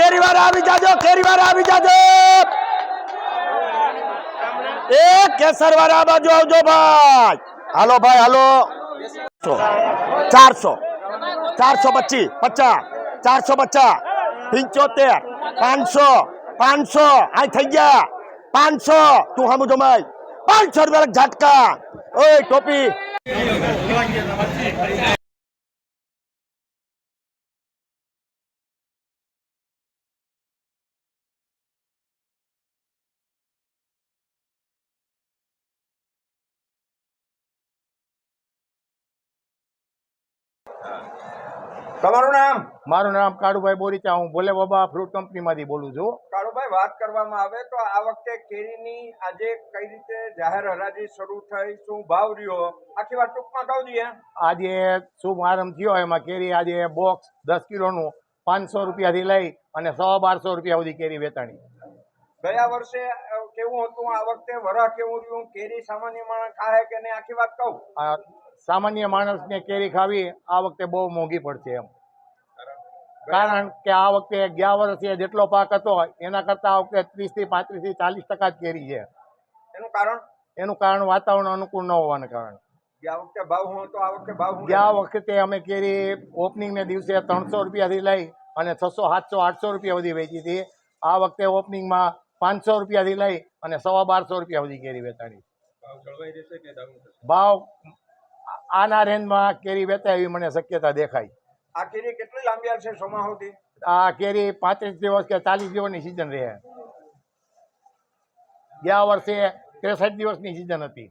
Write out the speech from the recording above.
કેરી વાર આવી જાજો કેરી વાર આવી જાજો. એ કેસર વાળા આ બાજુ આવજો ભાઈ. હાલો ભાઈ, હાલો. ચારસો. ચારસો પચીસ, પચાસ. ચારસો પચાસ. પંચોતેર. પાંચસો. પાંચસો. આ થઈ ગયા. પાંચસો. તું સામું જમાય પાંચસો રૂપિયા ઝાટકા. ઓય ટોપી. તમારું નામ? મારું નામ કાળુભાઈ બોરીચા. હું ભોલે બાબા ફ્રૂટ કંપનીમાંથી બોલું છું. કાળુભાઈ વાત કરવામાં આવે તો આ વખતે કેરીની આજે કઈ રીતે જાહેર હરાજી શરૂ થઈ શું ભાવ રહ્યો? આખી વાત ટૂંકમાં કહું દઈએ આજે શુભ આરંભ થયો. એમાં કેરી આજે બોક્સ દસ કિલોનું પાંચસો રૂપિયાથી લઈ અને સો બારસો રૂપિયા સુધી કેરી વેચાણી. ગયા વર્ષે કેવું હતું? આ વખતે વરા કેવું રહ્યું? કેરી સામાન્ય માણસ ખાય કે નહીં? આખી વાત કહું. સામાન્ય માણસને કેરી ખાવી આ વખતે બહુ મોંઘી પડશે એમ. કારણ કે આ વખતે ગયા વર્ષે જેટલો પાક હતો એના કરતાં આ વખતે ત્રીસથી પાંત્રીસથી ચાલીસ ટકા જ કેરી છે. એનું કારણ? એનું કારણ વાતાવરણ અનુકૂળ ન હોવાને કારણે. ગયા વખતે અમે કેરી ઓપનિંગને દિવસે ત્રણસો રૂપિયાથી લઈ અને છસો સાતસો આઠસો રૂપિયા સુધી વેચી હતી. આ વખતે ઓપનિંગમાં પાંચસો રૂપિયાથી લઈ અને સવા બારસો રૂપિયા સુધી કેરી વેચાણી. ભાવ આના રેન્જમાં કેરી વેચાય એવી મને શક્યતા દેખાય. આ કેરી કેટલી લાંબી આવશે સોમા સુધી? આ કેરી પાંત્રીસ દિવસ કે ચાલીસ દિવસની સિઝન રહે. ગયા વર્ષે ત્રેસઠ દિવસની સિઝન હતી.